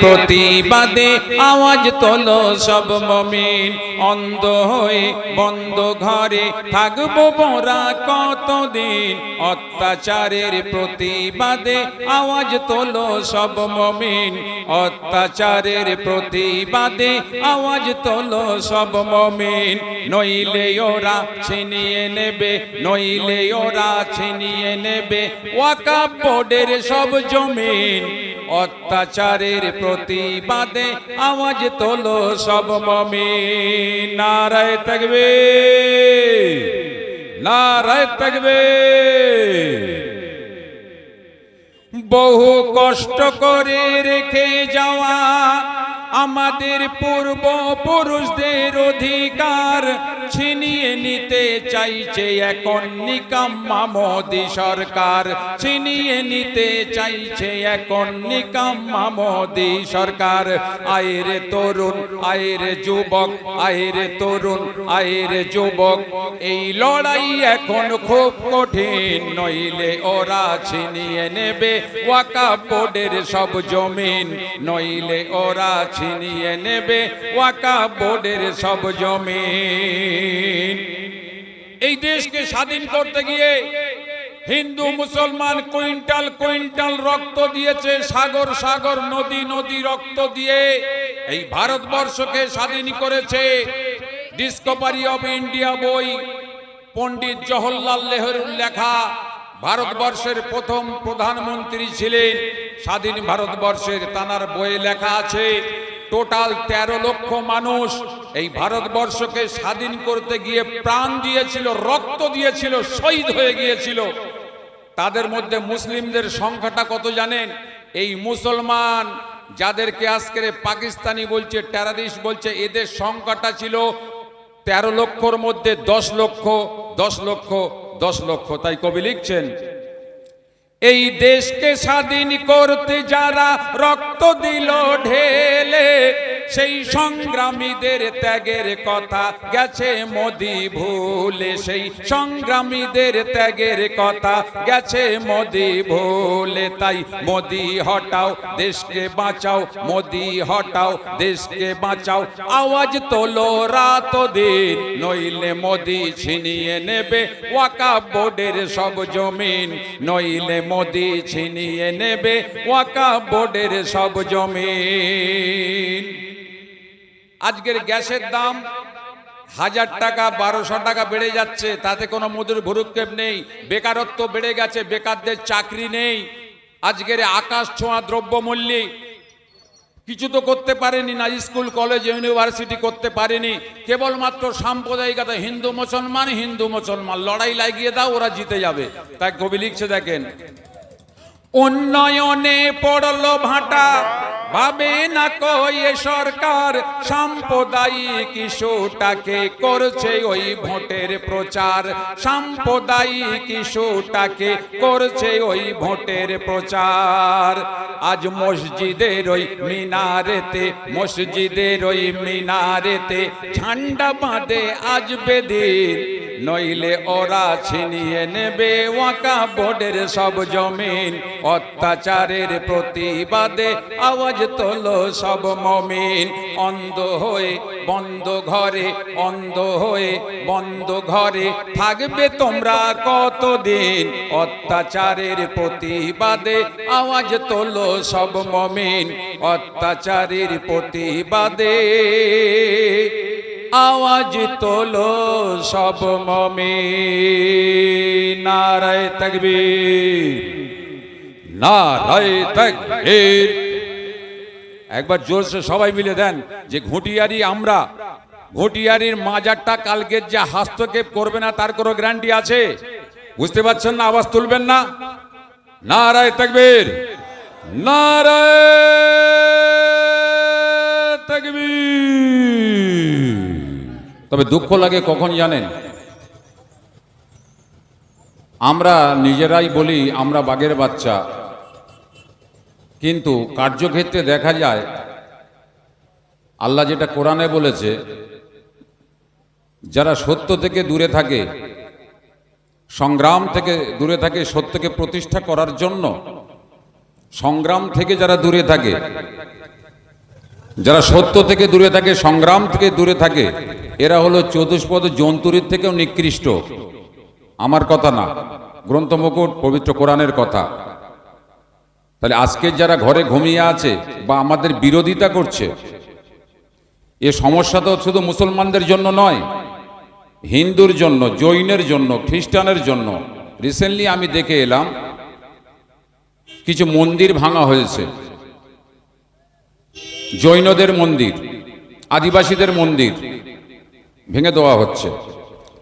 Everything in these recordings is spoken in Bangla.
প্রতিবাদে আওয়াজ তোলো সব মমিন। অন্ধ হয়ে বন্ধ ঘরে থাকব মোরা কতদিন? অত্যাচারের প্রতিবাদে আওয়াজ তোলো সব মমিন। অত্যাচারের প্রতিবাদে আওয়াজ তোলো সব মমিন। নইলে ওরা ছিনিয়ে নেবে, নইলে ওরা ছিনিয়ে নেবে। ওয়াকা বোর্ডের সব জমিন। অত্যাচারের প্রতিবাদে আওয়াজ তোলো সব মমি নারায় থাকবে নারায় থাকবে বহু কষ্ট করে রেখে যাওয়া আমাদের পূর্ব পুরুষদের অধিকার ছিনিয়ে নিতে চাইছে এখন নিকাম্মা মোদি সরকার। ছিনিয়ে নিতে চাইছে এখন নিকাম্মা মোদি সরকার। আয়ের তরুণ, আয়ের যুবক, আয়ের তরুণ, আয়ের যুবক, এই লড়াই এখন খুব কঠিন, নইলে ওরা ছিনিয়ে নেবে ওয়াকা বোর্ডের সব জমিন, নইলে ওরা ছিনিয়ে নেবে ওয়াকা বোর্ডের সব জমিন। এই দেশকে স্বাধীন করতে গিয়ে হিন্দু, মুসলমান কুইন্টাল কুইন্টাল রক্ত দিয়েছে, সাগর সাগর, নদী নদী রক্ত দিয়ে। এই ভারতবর্ষকে স্বাধীন করেছে ডিসকভারি অফ ইন্ডিয়া বই, পণ্ডিত জওহরলাল নেহরুর লেখা। ভারতবর্ষের প্রথম প্রধানমন্ত্রী ছিলেন স্বাধীন ভারতবর্ষের তানার বইয়ে লেখা আছে টোটাল তেরো লক্ষ মানুষ এই ভারতবর্ষকে স্বাধীন করতে গিয়ে প্রাণ দিয়েছিল, রক্ত দিয়েছিল, শহীদ হয়ে গিয়েছিল। তাদের মধ্যে মুসলিমদের সংখ্যাটা কত জানেন? এই মুসলমান যাদেরকে আজকের পাকিস্তানি বলছে টেরারিস্ট বলছে, এদের সংখ্যাটা ছিল তেরো লক্ষর মধ্যে দশ লক্ষ দশ লক্ষ দশ লক্ষ। তাই কবি লিখছেন এই দেশকে স্বাধীন করতে যারা রক্ত দিল ঢেলে সেই সংগ্রামীদের ত্যাগের কথা গেছে মোদি ভুলে। সেই সংগ্রামীদের ত্যাগের কথা গেছে মোদি ভুলে। তাই মোদি হটাও, দেশকে বাঁচাও, মোদি হটাও, দেশকে বাঁচাও। আওয়াজ তোলো রাত দিন, নইলে মোদি ছিনিয়ে নেবে। ওয়াকা বোর্ডের সব জমিন, নইলে মোদি ছিনিয়ে নেবে। ওয়াকা বোর্ডের সব জমিন। আজকের গ্যাসের দাম হাজার টাকা, বারোশো টাকা বেড়ে যাচ্ছে, তাতে কোনো মধুর ভুরুক্ষেপ নেই, বেকারত্ব বেড়ে গেছে, বেকারদের চাকরি নেই, আজকের আকাশ ছোঁয়া দ্রব্যমূল্যে কিছু তো করতে পারেনি, না স্কুল, কলেজ, ইউনিভার্সিটি করতে পারেনি, কেবলমাত্র সাম্প্রদায়িকতা, হিন্দু, মুসলমান হিন্দু, মুসলমান, লড়াই লাগিয়ে দাও, ওরা জিতে যাবে। তাই কবি লিখছে দেখেন উন্নয়নে পড়ল ভাটা। ভাবে না কয়ে সরকার, সাম্প্রদায়িক ইস্যুটাকে করছে ওই ভোটের প্রচার। সাম্প্রদায়িক ইস্যুটাকে করছে ওই ভোটের প্রচার। আজ মসজিদের ওই মিনারেতে, মসজিদের ওই মিনারেতে ঝান্ডা বাঁধে আজ বেদিন। নইলে ওরা ছিনিয়ে নেবে ওয়াকা বোর্ডের সব জমিন। অত্যাচারের প্রতিবাদে আওয়াজ তোলো সব মমিন। অন্ধ হয়ে বন্ধ ঘরে, অন্ধ হয়ে বন্ধ ঘরে থাকবে তোমরা কতদিন? অত্যাচারের প্রতিবাদে আওয়াজ তোলো সব মমিন। অত্যাচারের প্রতিবাদে আওয়াজ তোলো সব মমে নারায় তকবীর। নারায় তকবীর। একবার জোরসে সবাই মিলে দেন যে ঘুটিয়ারি আমরা, ঘটিয়ারির মাজারটা কালকে যে হস্তক্ষেপ করবে না, তার কোনো গ্যারান্টি আছে? বুঝতে পারছেন না? আওয়াজ তুলবেন না? নারায় তকবীর। নারায় তবে দুঃখ লাগে কখন জানেন? আমরা নিজেরাই বলি আমরা বাঘের বাচ্চা। কিন্তু কার্যক্ষেত্রে দেখা যায়, আল্লাহ যেটা কোরআনে বলেছে, যারা সত্য থেকে দূরে থাকে, সংগ্রাম থেকে দূরে থাকে, সত্যকে প্রতিষ্ঠা করার জন্য সংগ্রাম থেকে যারা দূরে থাকে, যারা সত্য থেকে দূরে থাকে, সংগ্রাম থেকে দূরে থাকে এরা হলো চতুষ্পদ জন্তুরির থেকেও নিকৃষ্ট। আমার কথা না। গ্রন্থ মুকুট, পবিত্র কোরআনের কথা। তাহলে আজকে যারা ঘরে ঘুমিয়ে আছে বা আমাদের বিরোধিতা করছে, এ সমস্যা তো শুধু মুসলমানদের জন্য নয়, হিন্দুর জন্য, জৈনের জন্য, খ্রিস্টানের জন্য। রিসেন্টলি আমি দেখে এলাম, কিছু মন্দির ভাঙা হয়েছে। জৈনদের মন্দির, আদিবাসীদের মন্দির ভেঙে দেওয়া হচ্ছে।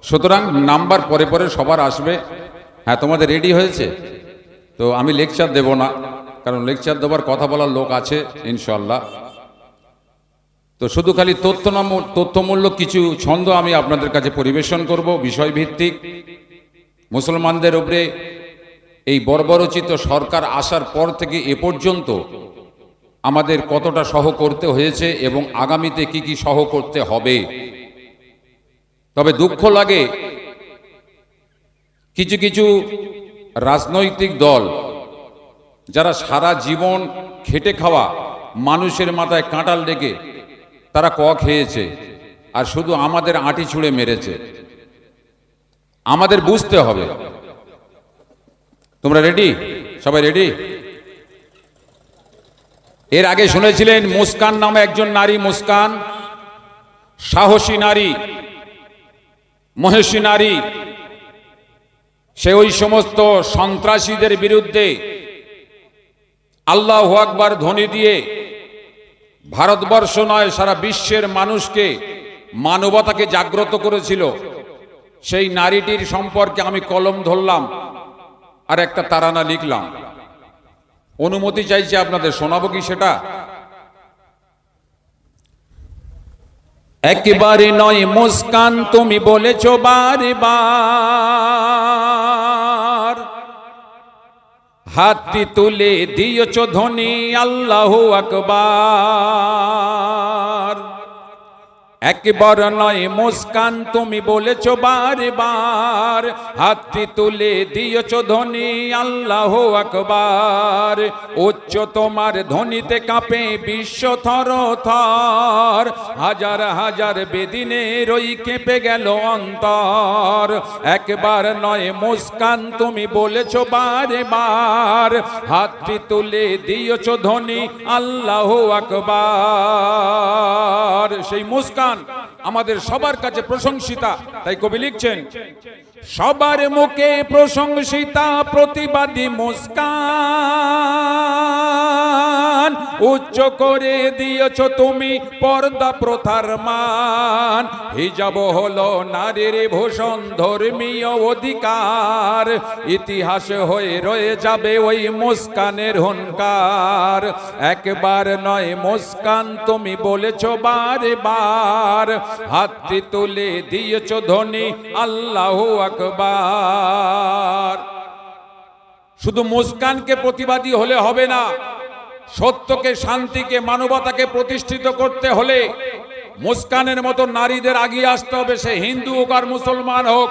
সুতরাং নাম্বার পরে পরে সবার আসবে। হ্যাঁ তোমাদের রেডি হয়েছে? তো আমি লেকচার দেব না, কারণ লেকচার দেওয়ার কথা বলার লোক আছে ইনশাল্লাহ তো শুধু খালি তথ্য নাম- তথ্যমূলক কিছু ছন্দ আমি আপনাদের কাছে পরিবেশন করব, বিষয়ভিত্তিক। মুসলমানদের উপরে এই বর্বরচিত সরকার আসার পর থেকে এ পর্যন্ত আমাদের কতটা সহ করতে হয়েছে এবং আগামীতে কি কি সহ করতে হবে? তবে দুঃখ লাগে। কিছু কিছু রাজনৈতিক দল যারা সারা জীবন খেটে খাওয়া মানুষের মাথায় কাঁটাল ডেকে তারা ক খেয়েছে আর শুধু আমাদের আঁটি ছুঁড়ে মেরেছে। আমাদের বুঝতে হবে। তোমরা রেডি সবাই রেডি এর আগে শুনেছিলেন মুস্কান নামে একজন নারী, মুস্কান। সাহসী নারী। মহেশী নারী, সে ওই সমস্ত সন্ত্রাসীদের বিরুদ্ধে আল্লাহ আকবার ধ্বনি দিয়ে ভারতবর্ষ নয়, সারা বিশ্বের মানুষকে মানবতাকে জাগ্রত করেছিল। সেই নারীটির সম্পর্কে আমি কলম ধরলাম আর একটা তারানা লিখলাম। অনুমতি চাইছি আপনাদের, শোনাবো কি সেটা? একেবারে নয় মুস্কান তুমি বলেছ বারে হাতটি তুলে দিয়েছ ধনী আল্লাহ আকবার। একবার নয় মুস্কান, তুমি বলেছ বারে বার হাতটি তুলে দিয়েছ ধ্বনি আল্লাহ আকবার। উচ্চ তোমার ধ্বনিতে কাঁপে বিশ্ব থর থর হাজার হাজার বেদিনে রই কেঁপে গেল অন্তর। একবার নয় মুস্কান, তুমি বলেছ বারে বার হাতটি তুলে দিয়েছ ধ্বনি আল্লাহ আকবার। সেই মুস্কান আমাদের সবার কাছে প্রশংসিতা তাই কবি লিখছেন সবার মুখে প্রশংসিতা প্রতিবাদী মুস্কান। উচ্চ করে দিয়েছ তুমি পর্দা প্রথার মান। হিজাব হলো নারীর ভূষণ, ধর্মীয় অধিকার। ইতিহাস হয়ে রয়ে যাবে ওই মুস্কানের হুনকার একবার নয় মুস্কান, তুমি বলেছ বারে বার হাতটি তুলে দিয়েছ ধ্বনি আল্লাহ আকবার। শুধু মুস্কানকে প্রতিবাদী হলে হবে না সত্যকে, শান্তিকে, মানবতাকে প্রতিষ্ঠিত করতে হলে মুস্কানের মতো নারীদের আগিয়ে আসতে হবে, সে হিন্দু হোক আর মুসলমান হোক।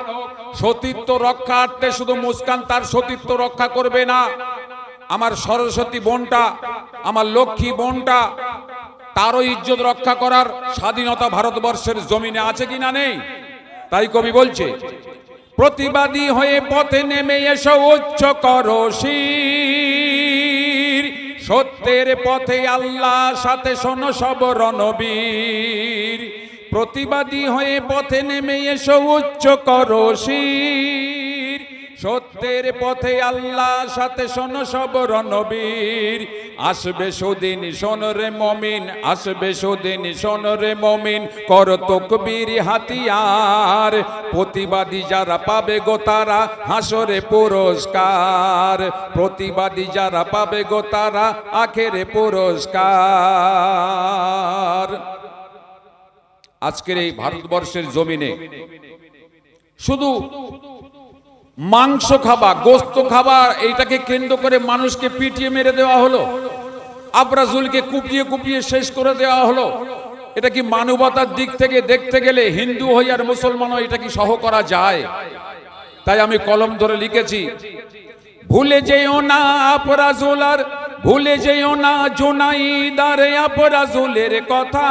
সতীত্ব রক্ষার্থে শুধু মুস্কান তার সতীত্ব রক্ষা করবে না। আমার সরস্বতী বোনটা, আমার লক্ষ্মী বোনটা, তারও ইজ্জত রক্ষা করার স্বাধীনতা ভারতবর্ষের জমিনে আছে কিনা নেই? তাই কবি বলছে, প্রতিবাদী হয়ে পথে নেমে এসো, উচ্চ করো সত্যের পথে আল্লাহ সাথে শোনো সব রণবীর। প্রতিবাদী হয়ে পথে নেমে এসো উচ্চ করো সত্যের পথে আল্লাহ সাথে শোনো সব রণবীর। আসবে সুদিন শোনরে মমিন, আসবে সুদিন শোনরে মমিন, কর তকবীর হাতিয়ার। প্রতিবাদী যারা পাবে গো তারা হাসরে পুরস্কার। প্রতিবাদী যারা পাবে গো তারা আখেরে পুরস্কার। আজকের এই ভারতবর্ষের জমিনে শুধু মাংস খাবা গোস্ত খাবা এইটাকে কেন্দ্র করে মানুষকে পিটিয়ে মেরে দেওয়া হলো। আবরাজুলকে কুপিয়ে কুপিয়ে শেষ করে দেওয়া হলো। এটা কি মানবতার দিক থেকে দেখতে গেলে হিন্দু হই আর মুসলমান হই এটা কি সহ করা যায়? তাই আমি কলম ধরে লিখেছি, ভুলে যেও না আবরাজুল আর, ভুলে যেও না জোনাইদারে আপরাজুলের কথা।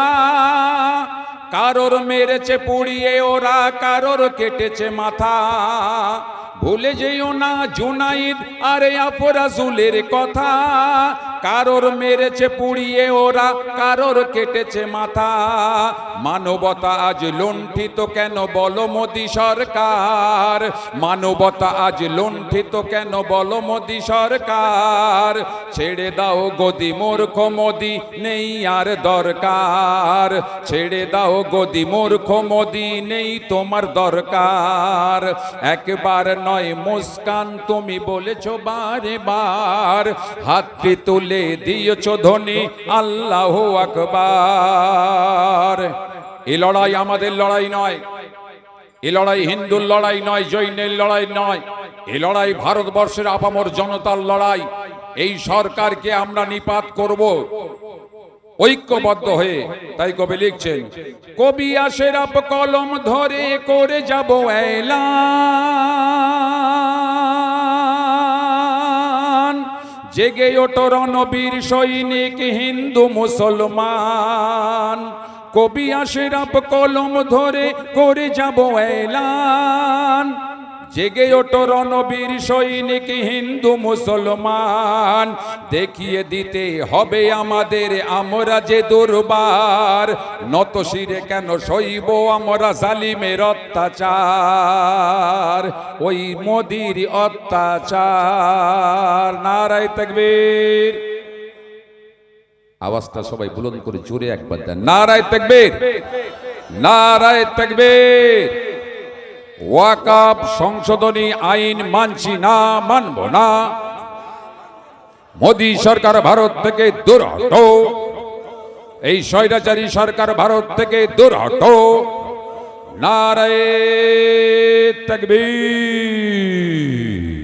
কারোর মেরেছে পুড়িয়ে ওরা, কারোর কেটেছে মাথা। ভুলে যেও না জুনাইদ, আরে আফরাজুলের কথা। কারোর মেরেছে পুড়িয়ে ওরা, কারোর কেটেছে মাথা। মানবতা আজ লুণ্ঠিত কেন বলো মোদি সরকার? মানবতা আজ লুণ্ঠিত কেন বলো মোদি সরকার? ছেড়ে দাও গদি মূর্খ মোদি, নেই আর দরকার। ছেড়ে দাও গদি মূর্খ মোদি, নেই তোমার দরকার। একবার নয় মুস্কান তুমি বলেছ বারে বার হাতটি তুলে দিয়েছ ধনী, আল্লাহ আকবার। এই লড়াই আমাদের লড়াই নয়, এ লড়াই হিন্দুর লড়াই নয়, জৈনের লড়াই নয়। এ লড়াই ভারতবর্ষের আপামর জনতার লড়াই। এই সরকারকে আমরা নিপাত করব। ঐক্যবদ্ধ হয়ে তাই কবি লিখছেন, কবি আসের আপ কলম ধরে করে যাব এলান। জেগে ওঠো রণবীর সৈনিক হিন্দু মুসলমান। কবি আশেরাপ কলম ধরে করে যাব এলান। জেগে ওঠো রণবীর সৈনিক হিন্দু মুসলমান। দেখিয়ে দিতে হবে আমাদের, আমরা যে দুর্বার। নত শিরে কেন সইব আমরা জালিমের অত্যাচার? ওই মোদির অত্যাচার। নারায় তকবীর। আওয়াজটা সবাই বুলন্দ করে জোরে একবার দেন। নারায় তকবীর। নারায় তকবীর। ওয়াকাব সংশোধনী আইন মানছি না, মানব না। মোদী সরকার ভারত থেকে দূর হটো। এই স্বৈরাচারী সরকার ভারত থেকে দূর হটো। নারায় তকবীর।